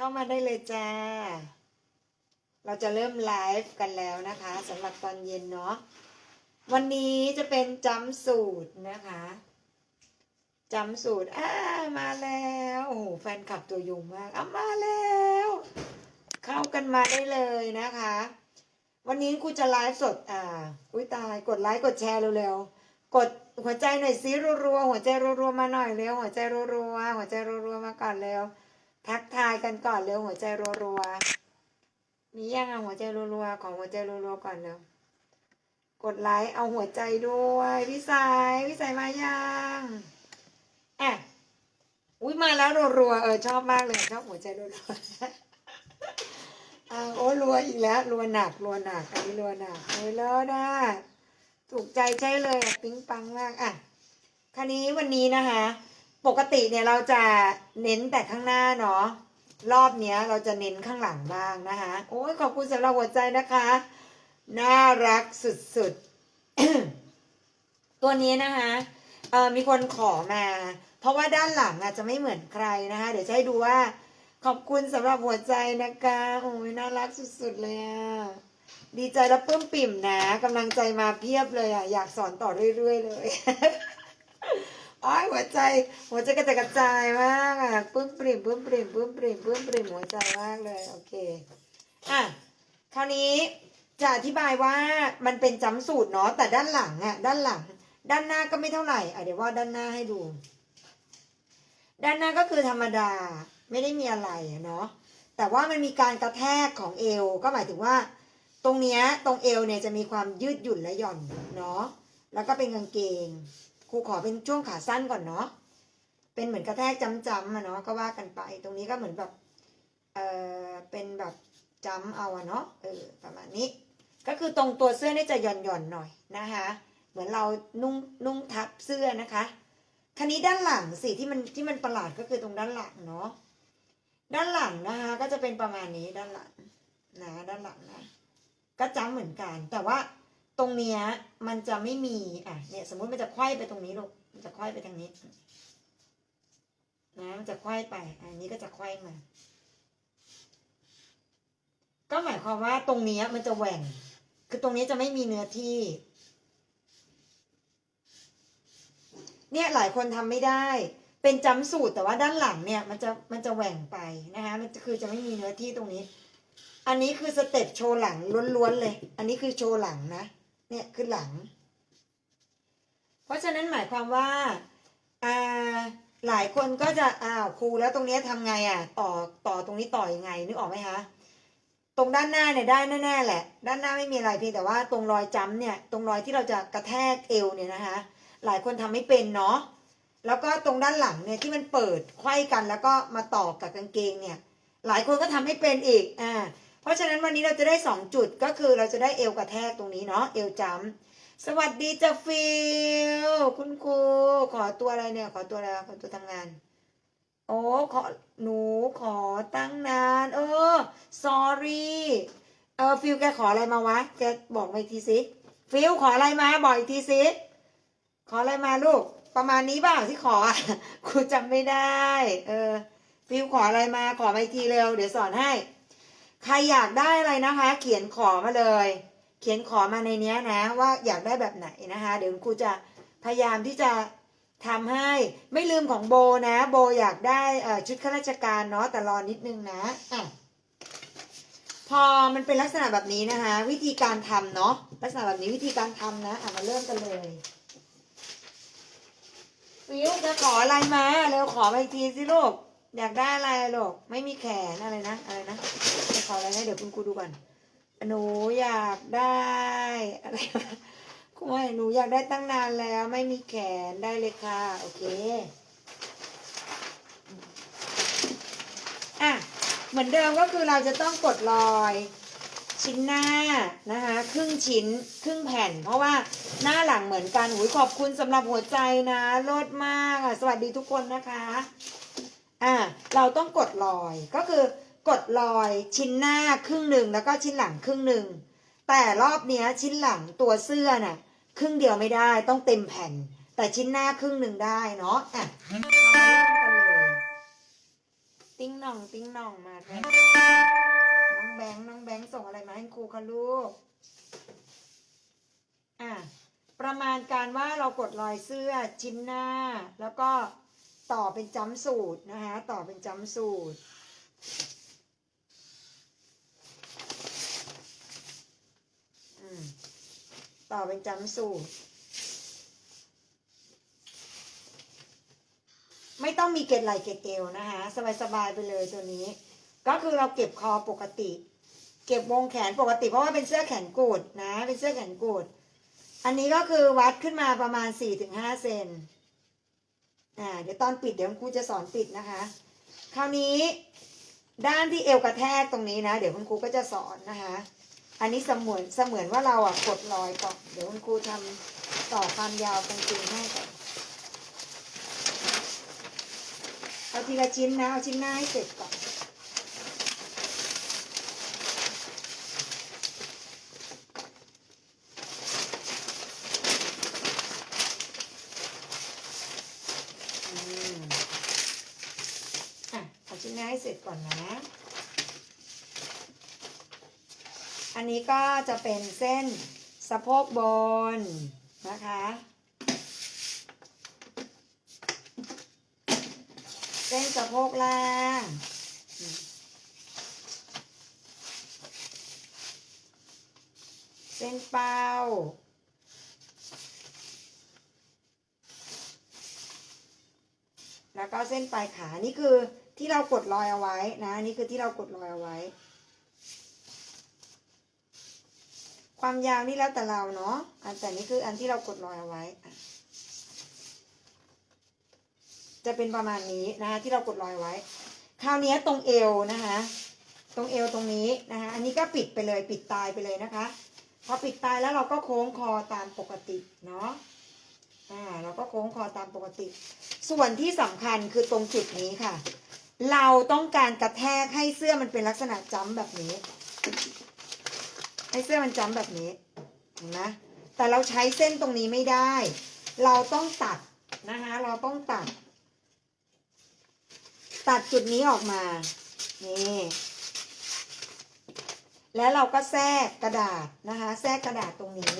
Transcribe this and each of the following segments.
เข้ามาได้เลยจ้า เราจะเริ่มไลฟ์กันแล้วนะคะสำหรับตอนเย็นเนาะวันนี้จะเป็นจำสูตรนะคะจำสูตรอ่ามาแล้วโอ้โหแฟนคลับตัวยุงมากอะมาแล้ว เข้ากันมาได้เลยนะคะ วันนี้ครูจะไลฟ์สดอ่าอุ้ยตายกดไลค์กดแชร์เร็วๆกดหัวใจหน่อยซิรัวๆหัวใจรัวๆมาหน่อยเร็วหัวใจรัวๆหัวใจรัวๆมาก่อนเร็ว ทักทายกันก่อนเร็วหัวใจรัวๆ มียังอะหัวใจรัวๆ ของหัวใจรัวๆ ก่อนเร็วกดไลค์เอาหัวใจด้วยพี่สายพี่สายมายังอะอุ้ยมาแล้วรัวๆเออชอบมากเลยชอบหัวใจรัวๆอ่าโอ้รัวอีกแล้วรัวหนักรัวหนักอันนี้รัวหนักเลยแล้วนะถูกใจใช่เลยปิ๊งปังมากอะคันนี้วันนี้นะคะ ปกติเนี่ยเราจะเน้นแต่ข้างหน้าเนาะรอบเนี้ยเราจะเน้นข้างหลังบ้างนะคะ โอ้ยขอบคุณสำหรับหัวใจนะคะ น่ารักสุดๆ ตัวนี้นะคะเออมีคนขอมา เพราะว่าด้านหลังอะจะไม่เหมือนใครนะคะ เดี๋ยวจะให้ดูว่า ขอบคุณสำหรับหัวใจนะคะโอ้ยน่ารักสุดๆเลยอะดีใจและปลื้มปิ่มนะกำลังใจมาเพียบเลยอะอยากสอนต่อเรื่อยๆเลย อ้ยหัวใจหัวใจกระจายกระจายมากอะปื้มปริ่มปื้มปริ่มปื้มปริ่มปื้มปริ่มหัวใจมากเลยโอเคอะคราวนี้จะอธิบายว่ามันเป็นจำสูตรเนาะแต่ด้านหลังอะด้านหลัง ด้านหน้าก็ไม่เท่าไหร่อะเดี๋ยวว่าด้านหน้าให้ดู ด้านหน้าก็คือธรรมดาไม่ได้มีอะไรเนาะแต่ว่ามันมีการกระแทกของเอว ก็หมายถึงว่า ตรงเนี้ยตรงเอวเนี่ยจะมีความยืดหยุ่นและหย่อนเนาะแล้วก็เป็นกางเกง ครูขอเป็นช่วงขาสั้นก่อนเนาะเป็นเหมือนกระแทกจำๆอะเนาะก็ว่ากันไป ตรงนี้ก็เหมือนแบบเออเป็นแบบจำเอาอะเนาะเออประมาณนี้ ก็คือตรงตัวเสื้อนี่จะหย่อนหย่อนๆหน่อยนะคะ เหมือนเรานุ่งนุ่งทับเสื้อนะคะคันนี้ด้านหลังสิที่มันที่มันประหลาดก็คือตรงด้านหลังเนาะด้านหลังนะคะก็จะเป็นประมาณนี้ด้านหลังนะด้านหลังนะก็จำเหมือนกันแต่ว่า ตรงเนี้ยมันจะไม่มีอะเนี่ยสมมุติมันจะไขว้ไปตรงนี้ลูกมันจะไขว้ไปทางนี้นะมันจะไขว้ไป อันนี้ก็จะไขว้มา ก็หมายความว่าตรงเนี้ยมันจะแหว่ง คือตรงนี้จะไม่มีเนื้อที่ เนี่ยหลายคนทำไม่ได้ เป็นจำสูตรแต่ว่าด้านหลังเนี่ยมันจะมันจะแหว่งไปนะคะมันจะคือจะไม่มีเนื้อที่ตรงนี้ อันนี้คือสเต็ปโชว์หลังล้วนๆเลย อันนี้คือโชว์หลังนะ เนี่ยคือหลัง เพราะฉะนั้นหมายความว่าอ่าหลายคนก็จะอ้าวครูแล้วตรงนี้ทำไงอะ ต่อต่อตรงนี้ต่อยังไงนึกออกไหมคะตรงด้านหน้าเนี่ยได้แน่ๆแหละ ด้านหน้าไม่มีอะไรเพียงแต่ว่าตรงรอยจ้ำเนี่ย ตรงรอยที่เราจะกระแทกเอวเนี่ยนะคะ หลายคนทำไม่เป็นเนาะแล้วก็ตรงด้านหลังเนี่ยที่มันเปิดไขว้กันแล้วก็มาต่อกับกางเกงเนี่ย หลายคนก็ทำไม่เป็นอีกอ่า เพราะฉะนั้นวันนี้เราจะได้สองจุดก็คือเราจะได้เอวกระแทกตรงนี้เนาะเอวจ้ำสวัสดีจ้าฟิลคุณครูขอตัวอะไรเนี่ย ขอตัวอะไรขอตัวทำงาน โอ้ขอหนูขอตั้งนาน เออ sorry เออฟิลแกขออะไรมาวะแกบอกมาอีกทีสิฟิลขออะไรมาบอกอีกทีสิขออะไรมาลูก ประมาณนี้เปล่าที่ขอครูจำไม่ได้ เออฟิลขออะไรมาขอมาอีกทีเร็ว เดี๋ยวสอนให้ ใครอยากได้อะไรนะคะ เขียนขอมาเลย เขียนขอมาในเนี้ยนะ ว่าอยากได้แบบไหนนะคะ เดี๋ยวครูจะพยายามที่จะทำให้ไม่ลืมของโบนะ โบอยากได้ชุดข้าราชการเนาะแต่รอนิดนึงนะอะพอมันเป็นลักษณะแบบนี้นะคะ วิธีการทำเนาะลักษณะแบบนี้วิธีการทำนะอะมาเริ่มกันเลยฟิวจะขออะไรมาเร็วขอมาอีกทีสิลูก อยากได้อะไรลูกไม่มีแขนอะไรนะอะไรนะจะขออะไรนะเดี๋ยวคุณครูดูก่อนหนูอยากได้อะไรครูให้หนูอยากได้ตั้งนานแล้ว ไม่มีแขนได้เลยค่ะโอเคอะเหมือนเดิมก็คือเราจะต้องกดรอยชิ้นหน้านะคะครึ่งชิ้นครึ่งแผ่น เพราะว่าหน้าหลังเหมือนกันหุยขอบคุณสำหรับหัวใจนะโลดมากอะสวัสดีทุกคนนะคะ อ่าเราต้องกดรอยก็คือกดรอยชิ้นหน้าครึ่งหนึ่งแล้วก็ชิ้นหลังครึ่งหนึ่งแต่รอบเนี้ยชิ้นหลังตัวเสื้อน่ะครึ่งเดียวไม่ได้ต้องเต็มแผ่น แต่ชิ้นหน้าครึ่งหนึ่งได้เนาะอะเริ่มเลยติ้งหน่องติ้งหน่องมาด้วน้องแบงค์น้องแบงค์ส่งอะไรมาให้ครูคะลูกอะประมาณการว่าเรากดรอยเสื้อชิ้นหน้าแล้วก็ ต่อเป็นจัมป์สูตรนะคะต่อเป็นจัมป์สูตร ต่อเป็นจัมป์สูตร ไม่ต้องมีเกล็ดไหลเกล็ดเอวนะคะสบายๆไปเลยตัวนี้ ก็คือเราเก็บคอปกติ เก็บวงแขนปกติเพราะว่าเป็นเสื้อแขนกุดนะ เป็นเสื้อแขนกุดอันนี้ก็คือวัดขึ้นมาประมาณ4-5เซน อ่าเดี๋ยวตอนปิดเดี๋ยวคุณครูจะสอนปิดนะคะ คราวนี้ด้านที่เอวกระแทกตรงนี้นะ เดี๋ยวคุณครูก็จะสอนนะคะ อันนี้เสมือนเสมือนว่าเราอะกดรอยก่อนเดี๋ยวคุณครูทำต่อความยาวตรงจริงให้ก่อนเอาทีละชิ้นนะเอาชิ้นหน้าให้เสร็จก่อน อืมอะเอา ชิ้นหน้ให้เสร็จก่อนนะ อันนี้ก็จะเป็นเส้นสะโพกบนนะคะ เส้นสะโพกล่างเส้นเป้า แล้วก็เส้นปลายขา นี่คือ ที่เรากดรอยเอาไว้นะนี่คือที่เรากดรอยเอาไว้ ความยาวนี่แล้วแต่เราเนาะอันแต่นี่คืออันที่เรากดรอยเอาไว้ จะเป็นประมาณนี้นะคะที่เรากดรอยไว้ คราวนี้ตรงเอวนะคะตรงเอวตรงนี้นะคะอันนี้ก็ปิดไปเลยปิดตายไปเลยนะคะพอปิดตายแล้วเราก็โค้งคอตามปกติเนาะอ่าเราก็โค้งคอตามปกติ ส่วนที่สำคัญคือตรงจุดนี้ค่ะ เราต้องการกระแทกให้เสื้อมันเป็นลักษณะจ้ำแบบนี้ ให้เสื้อมันจ้ำแบบนี้เห็นไหมแต่เราใช้เส้นตรงนี้ไม่ได้ เราต้องตัดนะคะ เราต้องตัด ตัดจุดนี้ออกมา นี่ แล้วเราก็แทรกกระดาษนะคะ แทรกกระดาษตรงนี้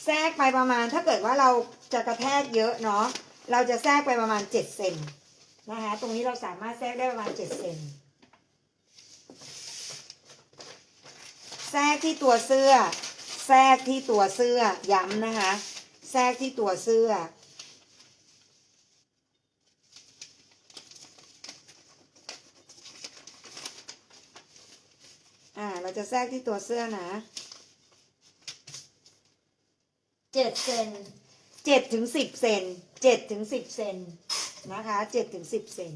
แท รกไปประมาณถ้าเกิดว่าเราจะกระแทกเยอะเนาะเราจะแทรกไปประมาณเจ็ดเซนนะคะตรงนี้เราสามารถแทรกได้ประมาณเจ็ดเซนแทรกที่ตัวเสื้อ แทรกที่ตัวเสื้อย้ำนะคะ แทรกที่ตัวเสื้อ อ่า เราจะแทรกที่ตัวเสื้อนะ เจ็ดเซนเจ็ดถึงสิบเซนเจ็ดถึงสิบเซนนะคะเจ็ดถึงสิบเซน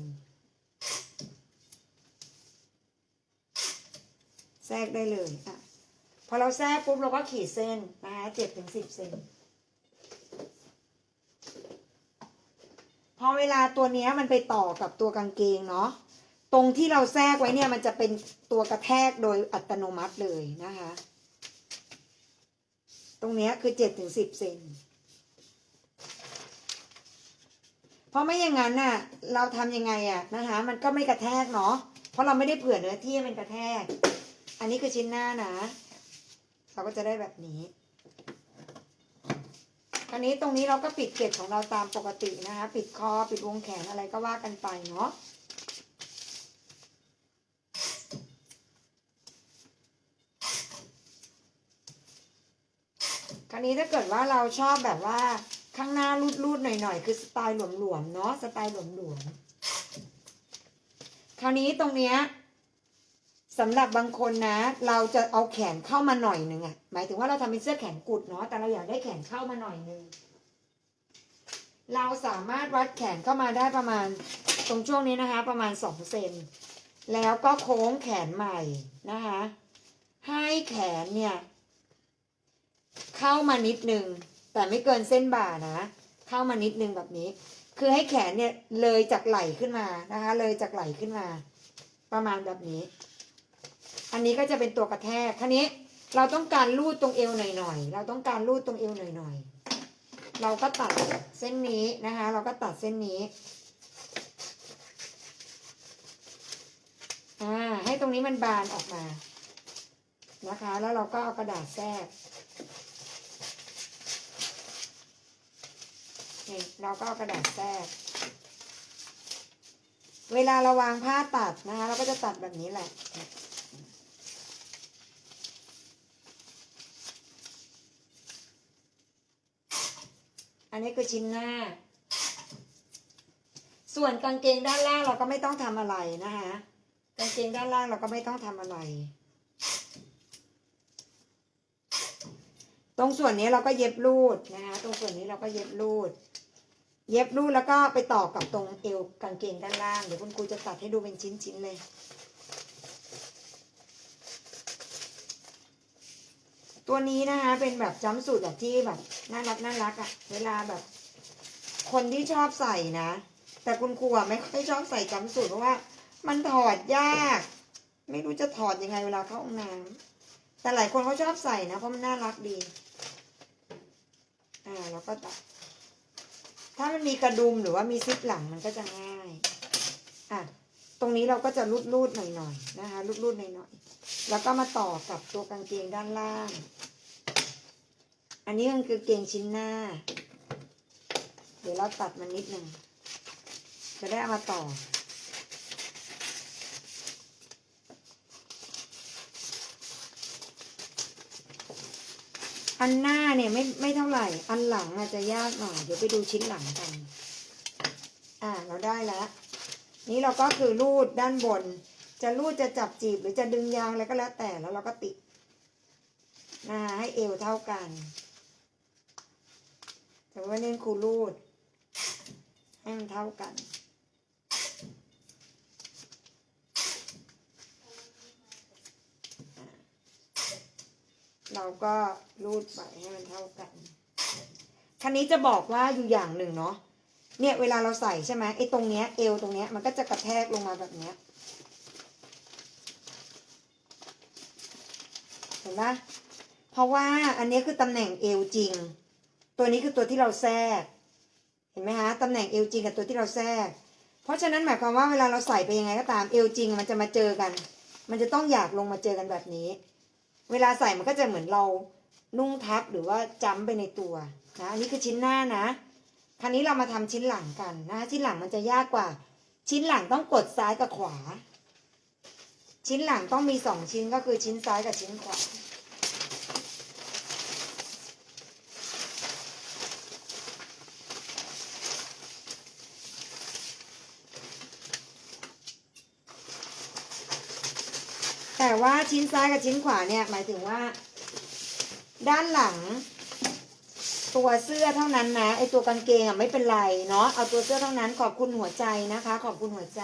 แทรกได้เลยอะพอเราแทรกปุ๊บเราก็ขีดเส้นนะคะเจ็ดถึงสิบเซนพอเวลาตัวเนี้ยมันไปต่อกับตัวกางเกงเนาะตรงที่เราแทรกไว้เนี่ยมันจะเป็นตัวกระแทกโดยอัตโนมัติเลยนะคะ รงนี้คือเจ็ดถึงสิบเซนเพราะไม่อย่างนั้นน่ะ เราทำยังไงอะนะคะ มันก็ไม่กระแทกเนาะเพราะเราไม่ได้เผื่อเนื้อที่มันกระแทก อันนี้คือชิ้นหน้านะ เราก็จะได้แบบนี้คราวนี้ตรงนี้เราก็ปิดเกล็ดของเราตามปกตินะคะ ปิดคอปิดวงแขนอะไรก็ว่ากันไปเนาะ คราว นี้ถ้าเกิดว่าเราชอบแบบว่าข้างหน้ารูดๆหน่อยๆ คือสไตล์หลวมๆเนาะสไตล์หลวมๆคราวนี้ตรงเนี้ยสำหรับบางคนนะ เราจะเอาแขนเข้ามาหน่อยหนึ่งอะหมายถึงว่าเราทำเป็นเสื้อแขนกุดเนาะแต่เราอยากได้แขนเข้ามาหน่อยหนึ่งเราสามารถวัดแขนเข้ามาได้ประมาณตรงช่วงนี้นะคะ ประมาณสองเซนแล้วก็โค้งแขนใหม่นะคะ ให้แขนเนี่ย เข้ามานิดนึง แต่ไม่เกินเส้นบ่านะ เข้ามานิดนึงแบบนี้ คือให้แขนเนี่ยเลยจากไหล่ขึ้นมานะคะ เลยจากไหล่ขึ้นมา ประมาณแบบนี้ อันนี้ก็จะเป็นตัวกระแทกครานี้เราต้องการลูดตรงเอวหน่อยๆ เราต้องการลูดตรงเอวหน่อยๆ เราก็ตัดเส้นนี้นะคะ เราก็ตัดเส้นนี้ อ่า ให้ตรงนี้มันบานออกมา นะคะ แล้วเราก็เอากระดาษแทรก นี่เราก็เอากระดาษแทรก เวลาเราวางผ้าตัดนะคะเราก็จะตัดแบบนี้แหละอันนี้คือชิ้นหน้า ส่วนกางเกงด้านล่างเราก็ไม่ต้องทำอะไรนะคะกางเกงด้านล่างเราก็ไม่ต้องทำอะไร ตรงส่วนนี้เราก็เย็บรูดนะคะ ตรงส่วนนี้เราก็เย็บรูด เย็บรูแล้วก็ไปต่อกับตรงเอวกางเกงด้านล่าง เดี๋ยวคุณครูจะตัดให้ดูเป็นชิ้นๆเลย ตัวนี้นะคะเป็นแบบจัมสูทแบบที่แบบน่ารักน่ารักอะ่ะ เวลาแบบ คนที่ชอบใส่นะ แต่คุณครูอะไม่ค่อยชอบใส่จัมสูทเพราะว่า มันถอดยาก ไม่รู้จะถอดยังไงเวลาเข้าห้องน้ำแต่หลายคนเขาชอบใส่นะเพราะมันน่ารักดี อ่าเราก็ตัด ถ้ามันมีกระดุมหรือว่ามีซิปหลังมันก็จะง่าย อะ ตรงนี้เราก็จะรูดรูดๆหน่อยๆนะคะ รูดรูดๆหน่อยๆแล้วก็มาต่อกับตัวกางเกงด้านล่าง อันนี้มันคือเกงชิ้นหน้า เดี๋ยวเราตัดมันนิดหนึ่งจะได้เอามาต่อ อันหน้าเนี่ยไม่ไม่เท่าไหร่ อันหลังอาจจะยากหน่อย เดี๋ยวไปดูชิ้นหลังกัน อ่า เราได้แล้ว นี่เราก็คือรูดด้านบน จะรูดจะจับจีบหรือจะดึงยางอะไรก็แล้วแต่ แล้วเราก็ติดนะให้เอวเท่ากัน แต่ว่าเน้นครูรูด ให้มันเท่ากัน เราก็รูดไปให้มันเท่ากัน คันนี้จะบอกว่าอยู่อย่างหนึ่งเนาะ เนี่ยเวลาเราใส่ใช่ไหมไอ้ตรงเนี้ยเอวตรงเนี้ยมันก็จะกระแทกลงมาแบบเนี้ย เห็นไหมเพราะว่าอันนี้คือตำแหน่งเอวจริง ตัวนี้คือตัวที่เราแทรก เห็นไหมคะตำแหน่งเอวจริงกับตัวที่เราแทรก เพราะฉะนั้นหมายความว่าเวลาเราใส่ไปยังไงก็ตามเอวจริงมันจะมาเจอกัน มันจะต้องอยากลงมาเจอกันแบบนี้ เวลาใส่มันก็จะเหมือนเรานุ่งทับหรือว่าจ้ำไปในตัวนะอันนี้คือชิ้นหน้านะ คราวนี้เรามาทำชิ้นหลังกันนะ ชิ้นหลังมันจะยากกว่า ชิ้นหลังต้องกดซ้ายกับขวา ชิ้นหลังต้องมีสองชิ้นก็คือชิ้นซ้ายกับชิ้นขวา ว่าชิ้นซ้ายกับชิ้นขวาเนี่ยหมายถึงว่า ด้านหลัง ตัวเสื้อเท่านั้นนะไอตัวกางเกงอะไม่เป็นไรเนาะเอาตัวเสื้อเท่านั้นขอบคุณหัวใจนะคะ ขอบคุณหัวใจ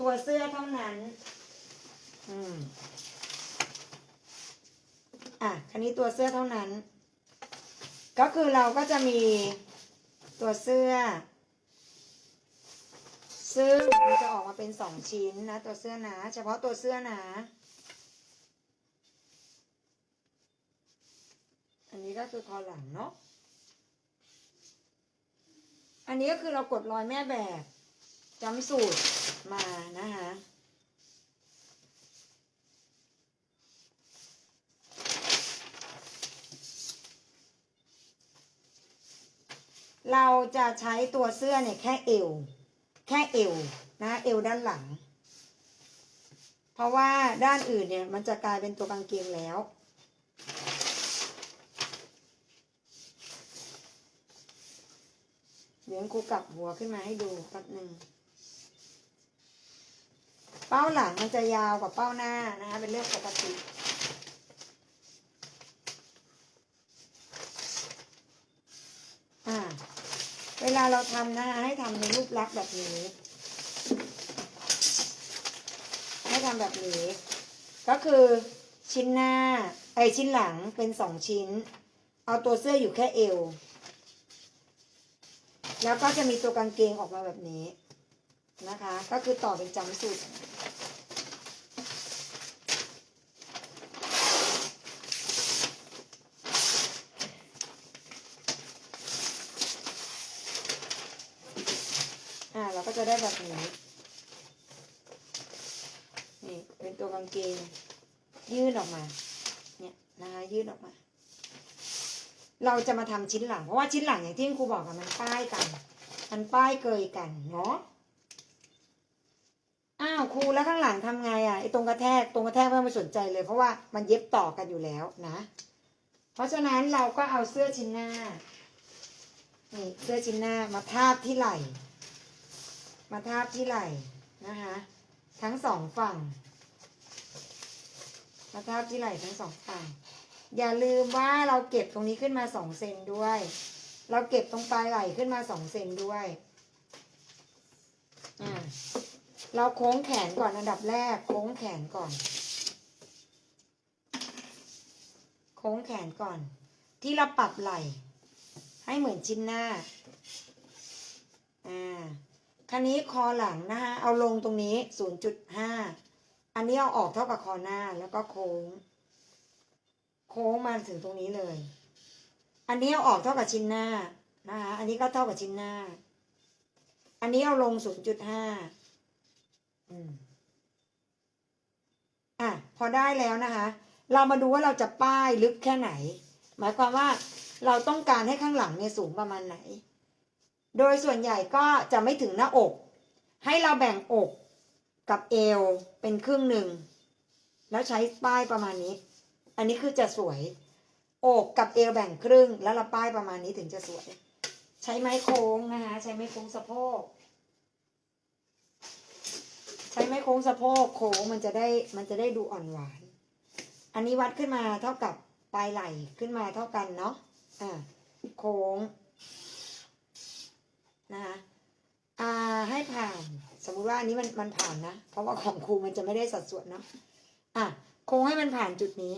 ตัวเสื้อเท่านั้น อืมอะคันนี้ตัวเสื้อเท่านั้น ก็คือเราก็จะมีตัวเสื้อ ซึ่งมันจะออกมาเป็นสองชิ้นนะ ตัวเสื้อนะ เฉพาะตัวเสื้อนะ อันนี้ก็คือคอหลังเนาะ อันนี้ก็คือเรากดรอยแม่แบบจำสูตรมานะคะเราจะใช้ตัวเสื้อเนี่ยแค่เอว แค่เอวนะเอวด้านหลัง เพราะว่าด้านอื่นเนี่ยมันจะกลายเป็นตัวกางเกงแล้วเดี๋ยวครูกลับหัวขึ้นมาให้ดูแป๊บหนึ่ง เป้าหลังมันจะยาวกว่าเป้าหน้านะคะเป็นเรื่องปกติ อ่า เว ลาเราทำนะคะให้ทำในรูปลักษณ์แบบนี้ ให้ทำแบบนี้ ก็คือชิ้นหน้าไอชิ้นหลังเป็นสองชิ้น เอาตัวเสื้ออยู่แค่เอว แล้วก็จะมีตัวกางเกงออกมาแบบนี้นะคะ ก็คือต่อเป็นจำสูตร อ่าเราก็จะได้แบบนี้ นี่เป็นตัวกางเกง ยื่นออกมา เนี่ยนะคะยื่นออกมา เราจะมาทำชิ้นหลัง เพราะว่าชิ้นหลังอย่างที่ครูบอกอะมันป้ายกัน มันป้ายเกยกันเนาะ อ้าวครูแล้วข้างหลังทำไงอะไอ้ตรงกระแทกตรงกระแทกไม่ต้องไปสนใจเลย เพราะว่ามันเย็บต่อกันอยู่แล้วนะ เพราะฉะนั้นเราก็เอาเสื้อชิ้นหน้านี่เสื้อชิ้นหน้ามาทาบที่ไหล่ มาทาบที่ไหล่นะคะ ทั้งสองฝั่ง มาทาบที่ไหล่ทั้งสองฝั่ง อย่าลืมว่าเราเก็บตรงนี้ขึ้นมาสองเซนด้วย เราเก็บตรงปลายไหล่ขึ้นมาสองเซนด้วยอ่าเราโค้งแขนก่อนอันดับแรก โค้งแขนก่อน โค้งแขนก่อน ที่เราปรับไหล่ ให้เหมือนชิ้นหน้า อ่า คันนี้คอหลังนะคะเอาลงตรงนี้0.5อันนี้เอาออกเท่ากับคอหน้าแล้วก็โค้ง โค้งมาถึงตรงนี้เลย อันนี้เอาออกเท่ากับชิ้นหน้านะคะอันนี้ก็เท่ากับชิ้นหน้า อันนี้เอาลง0.5อืมอะพอได้แล้วนะคะ เรามาดูว่าเราจะป้ายลึกแค่ไหน หมายความว่าเราต้องการให้ข้างหลังเนี่ยสูงประมาณไหน โดยส่วนใหญ่ก็จะไม่ถึงหน้าอก ให้เราแบ่งอกกับเอวเป็นครึ่งหนึ่ง แล้วใช้ป้ายประมาณนี้ อันนี้คือจะสวย อกกับเอวแบ่งครึ่ง แล้วเราป้ายประมาณนี้ถึงจะสวย ใช้ไม้โค้งนะคะใช้ไม้โค้งสะโพก ใช้ไม้โค้งสะโพกโค้งมันจะได้มันจะได้ดูอ่อนหวาน อันนี้วัดขึ้นมาเท่ากับปลายไหล่ขึ้นมาเท่ากันเนาะอ่าโค้ง นะคะอ่าให้ผ่าน สมมุติว่าอันนี้มันมันผ่านนะ เพราะว่าของครูมันจะไม่ได้สัดส่วนเนาะอะโค้งให้มันผ่านจุดนี้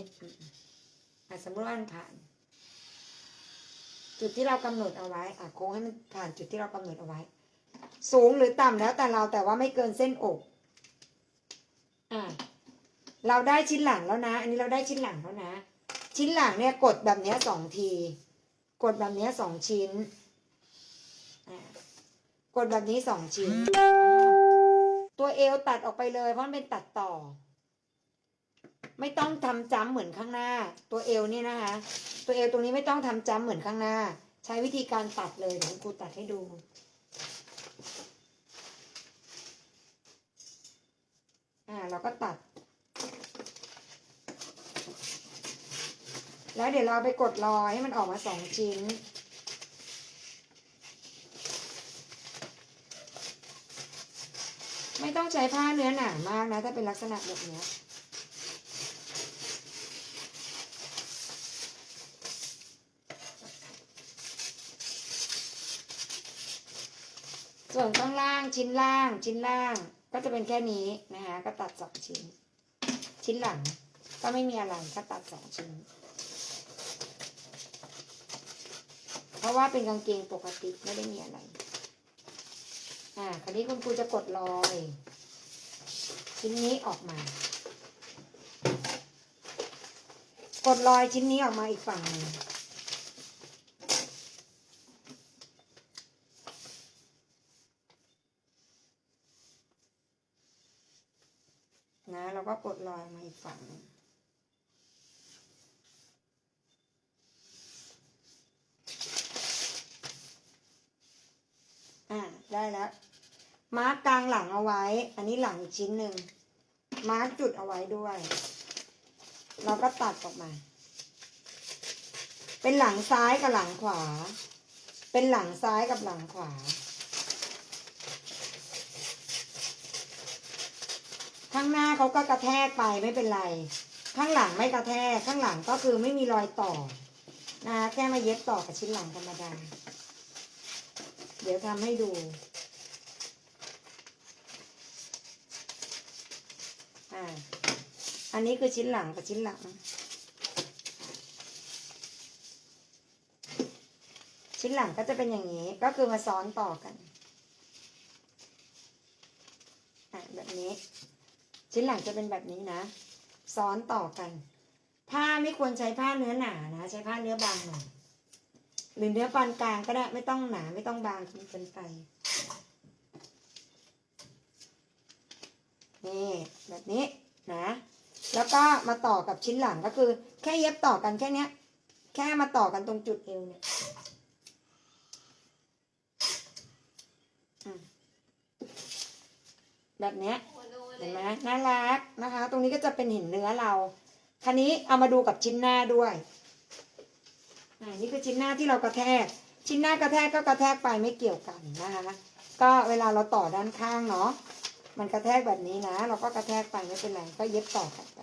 อะสมมติว่ามันผ่าน จุดที่เรากำหนดเอาไว้อะโค้งให้มันผ่านจุดที่เรากำหนดเอาไว้ สูงหรือต่ำแล้วแต่เราแต่ว่าไม่เกินเส้นอกอ่าเราได้ชิ้นหลังแล้วนะ อันนี้เราได้ชิ้นหลังแล้วนะ ชิ้นหลังเนี่ยกดแบบนี้สองที กดแบบนี้สองชิ้น กดแบบนี้สองชิ้น ตัวเอวตัดออกไปเลย เพราะมันเป็นตัดต่อ ไม่ต้องทำจ้ำเหมือนข้างหน้า ตัวเอวเนี่ยนะคะ ตัวเอวตรงนี้ไม่ต้องทำจ้ำเหมือนข้างหน้า ใช้วิธีการตัดเลยเดี๋ยวครูตัดให้ดูอ่าเราก็ตัด แล้วเดี๋ยวเราไปกดรอยให้มันออกมาสองชิ้น ไม่ต้องใช้ผ้าเนื้อหนามากนะ ถ้าเป็นลักษณะแบบนี้ส่วนข้างล่างชิ้นล่างชิ้นล่างก็จะเป็นแค่นี้นะคะก็ตัดสองชิ้น ชิ้นหลังก็ไม่มีอะไรก็ตัดสองชิ้น เพราะว่าเป็นกางเกงปกติไม่ได้มีอะไร อ่า คราวนี้คุณครูจะกดรอย ชิ้นนี้ออกมา กดรอยชิ้นนี้ออกมาอีกฝั่งนึงนะเราก็กดรอยมาอีกฝั่งหนึ่งอ่า ได้แล้ว มาร์กกลางหลังเอาไว้ อันนี้หลังอีกชิ้นหนึ่ง มาร์กจุดเอาไว้ด้วย เราก็ตัดออกมา เป็นหลังซ้ายกับหลังขวา เป็นหลังซ้ายกับหลังขวา ข้างหน้าเขาก็กระแทกไปไม่เป็นไร ข้างหลังไม่กระแทก ข้างหลังก็คือไม่มีรอยต่อนะแค่มาเย็บต่อกับชิ้นหลังธรรมดา เดี๋ยวทำให้ดู อ่า อันนี้คือชิ้นหลังกับชิ้นหลัง ชิ้นหลังก็จะเป็นอย่างนี้ ก็คือมาซ้อนต่อกัน อะแบบนี้ ชิ้นหลังจะเป็นแบบนี้นะ ซ้อนต่อกัน ผ้าไม่ควรใช้ผ้าเนื้อหนานะ ใช้ผ้าเนื้อบางหน่อย หรือเนื้อปานกลางก็ได้ไม่ต้องหนาไม่ต้องบางจนเกินไปนี่แบบนี้นะ แล้วก็มาต่อกับชิ้นหลังก็คือ แค่เย็บต่อกันแค่เนี้ยแค่มาต่อกันตรงจุดเอวเนี่ยแบบเนี้ยเห็นไหมน่ารักนะคะ ตรงนี้ก็จะเป็นเห็นเนื้อเราคันนี้เอามาดูกับชิ้นหน้าด้วย นี่คือชิ้นหน้าที่เรากระแทก ชิ้นหน้ากระแทกก็กระแทกไปไม่เกี่ยวกันนะคะ ก็เวลาเราต่อด้านข้างเนาะ มันกระแทกแบบนี้นะ เราก็กระแทกไปไม่เป็นไร ก็เย็บต่อกันไป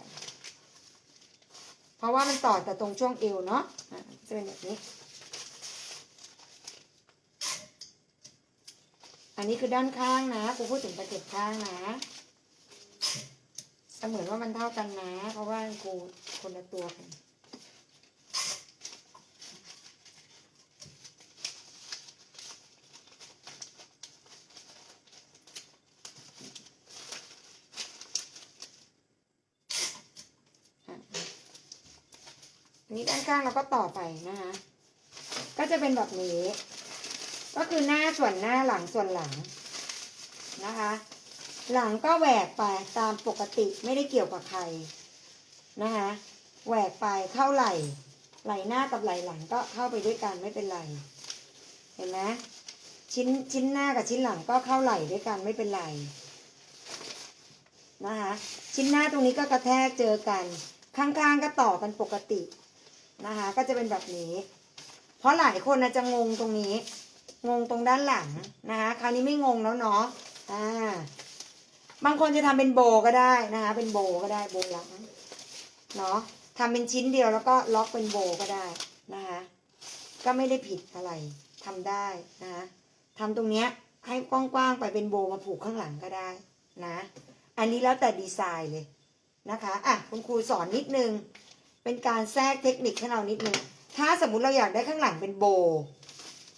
เพราะว่ามันต่อแต่ตรงช่วงเอวเนาะจะเป็นแบบนี้ อันนี้คือด้านข้างนะกูพูดถึงตะเข็บข้างนะเสมือนว่ามันเท่ากันนะ เพราะว่ากูคนละตัวกัน นนี้ด้านข้างเราก็ต่อไปนะคะ ก็จะเป็นแบบนี้ ก็คือหน้าส่วนหน้าหลังส่วนหลังนะคะ หลังก็แหวกไปตามปกติไม่ได้เกี่ยวกับใครนะคะแหวกไปเข้าไหล่ไหล่หน้ากับไหล่หลังก็เข้าไปด้วยกันไม่เป็นไร เห็นไหมชิ้นชิ้นหน้ากับชิ้นหลังก็เข้าไหล่ด้วยกันไม่เป็นไรนะคะชิ้นหน้าตรงนี้ก็กระแทกเจอกัน ข้างๆก็ต่อกันปกติ นะคะ ก็จะเป็นแบบนี้ เพราะหลายคนนะจะงงตรงนี้ งงตรงด้านหลังนะคะ คราวนี้ไม่งงแล้วเนาะอ่า บางคนจะทำเป็นโบก็ได้นะคะ เป็นโบก็ได้โบหลังเนาะทำเป็นชิ้นเดียวแล้วก็ล็อกเป็นโบก็ได้นะคะ ก็ไม่ได้ผิดอะไรทำได้นะคะทำตรงเนี้ยให้กว้างๆไปเป็นโบมาผูกข้างหลังก็ได้นะ อันนี้แล้วแต่ดีไซน์เลยนะคะ อะ คุณครูสอนนิดนึง เป็นการแทรกเทคนิคให้เรานิดนึง ถ้าสมมุติเราอยากได้ข้างหลังเป็นโบ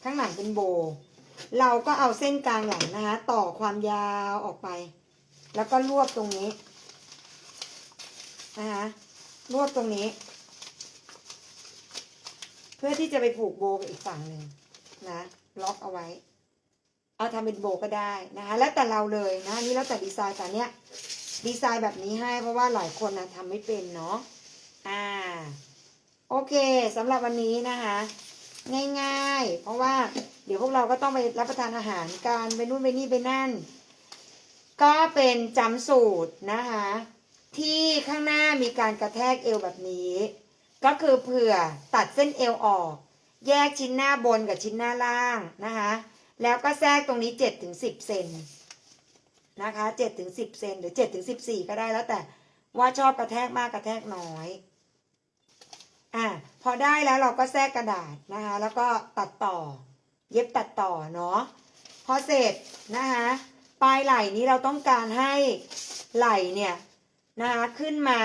ข้างหลังเป็นโบ เราก็เอาเส้นกลางหลังนะคะ ต่อความยาวออกไป แล้วก็รวบตรงนี้นะคะรวบตรงนี้ เพื่อที่จะไปผูกโบกับอีกฝั่งหนึ่งนะล็อกเอาไว้ เอาทำเป็นโบก็ได้นะคะแล้วแต่เราเลยนะนนี่แล้วแต่ดีไซน์แต่เนี้ยดีไซน์แบบนี้ให้เพราะว่าหลายคนนะทำไม่เป็นเนาะ อ่า โอเคสำหรับวันนี้นะคะ ง่ายๆ เพราะว่าเดี๋ยวพวกเราก็ต้องไปรับประทานอาหารกันไปนู่นไปนี่ไปนั่น ก็เป็นจำสูตรนะคะ ที่ข้างหน้ามีการกระแทกเอวแบบนี้ ก็คือเผื่อตัดเส้นเอวออก แยกชิ้นหน้าบนกับชิ้นหน้าล่างนะคะ แล้วก็แทรกตรงนี้7ถึง10เซนนะคะ7ถึง10เซนหรือ7ถึง14ก็ได้แล้วแต่ว่าชอบกระแทกมากกระแทกน้อย อะพอได้แล้วเราก็แทรกกระดาษนะคะ แล้วก็ตัดต่อ เย็บตัดต่อเนาะพอเสร็จนะคะปลายไหล่นี้เราต้องการให้ไหล่เนี่ยนะคะขึ้นมา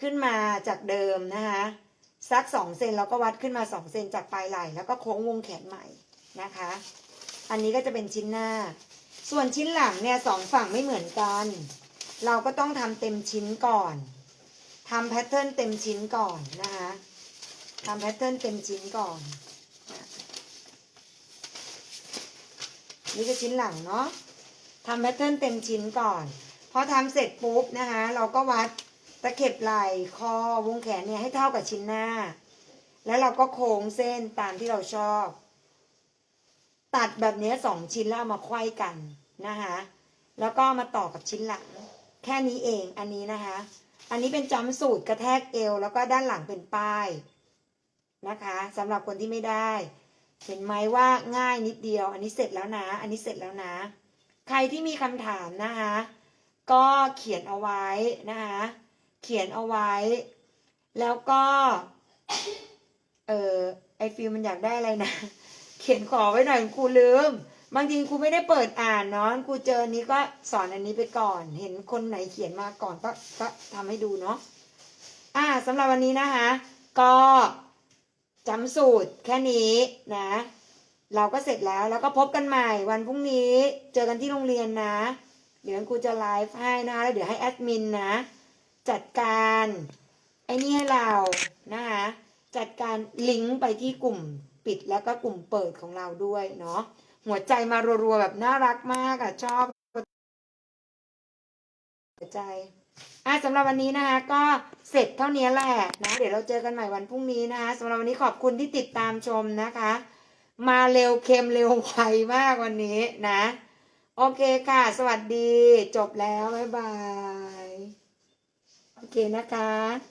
ขึ้นมาจากเดิมนะคะสักสองเซนเราก็วัดขึ้นมาสองเซนจากปลายไหล่แล้วก็โค้งวงแขนใหม่นะคะ อันนี้ก็จะเป็นชิ้นหน้า ส่วนชิ้นหลังเนี่ยสองฝั่งไม่เหมือนกัน เราก็ต้องทำเต็มชิ้นก่อน ทำแพทเทิร์นเต็มชิ้นก่อนนะคะทำแพทเทิร์นเต็มชิ้นก่อน นี่คือชิ้นหลังเนาะทำแพทเทิร์นเต็มชิ้นก่อน พอทำเสร็จปุ๊บนะคะ เราก็วัดตะเข็บไหล่คอวงแขนเนี่ยให้เท่ากับชิ้นหน้า แล้วเราก็โค้งเส้นตามที่เราชอบ ตัดแบบนี้สองชิ้นแล้วามาไขว้กันนะคะ แล้วก็มาต่อกับชิ้นหลัง แค่นี้เองอันนี้นะคะ อันนี้เป็นจำสูตรกระแทกเอว แล้วก็ด้านหลังเป็นป้ายนะคะสำหรับคนที่ไม่ได้ เห็นไหมว่าง่ายนิดเดียว อันนี้เสร็จแล้วนะ อันนี้เสร็จแล้วนะ ใครที่มีคำถามนะคะ ก็เขียนเอาไว้นะคะ เขียนเอาไว้ แล้วก็เออไอฟิลมันอยากได้อะไรนะ เขียนขอไว้หน่อยครูลืม บางทีครูไม่ได้เปิดอ่านเนาะครูเจออันนี้ก็สอนอันนี้ไปก่อน เห็นคนไหนเขียนมาก่อนก็ก็ทำให้ดูเนาะอ่าสำหรับวันนี้นะคะ ก็จำสูตรแค่นี้นะ เราก็เสร็จแล้วแล้วก็พบกันใหม่วันพรุ่งนี้เจอกันที่โรงเรียนนะ เดี๋ยวครูจะไลฟ์ให้นะคะแล้วเดี๋ยวให้แอดมินนะ จัดการไอ้นี่ให้เรานะคะจัดการลิงก์ไปที่กลุ่มปิดแล้วก็กลุ่มเปิดของเราด้วยเนาะ หัวใจมารัวๆแบบน่ารักมากอะ ชอบหัวใจอะสำหรับวันนี้นะคะ ก็เสร็จเท่านี้แหละนะ เดี๋ยวเราเจอกันใหม่วันพรุ่งนี้นะคะสำหรับวันนี้ขอบคุณที่ติดตามชมนะคะ มาเร็วเค็มเร็วไวมากวันนี้นะ โอเคค่ะ สวัสดี จบแล้ว บ๊ายบาย โอเคนะคะ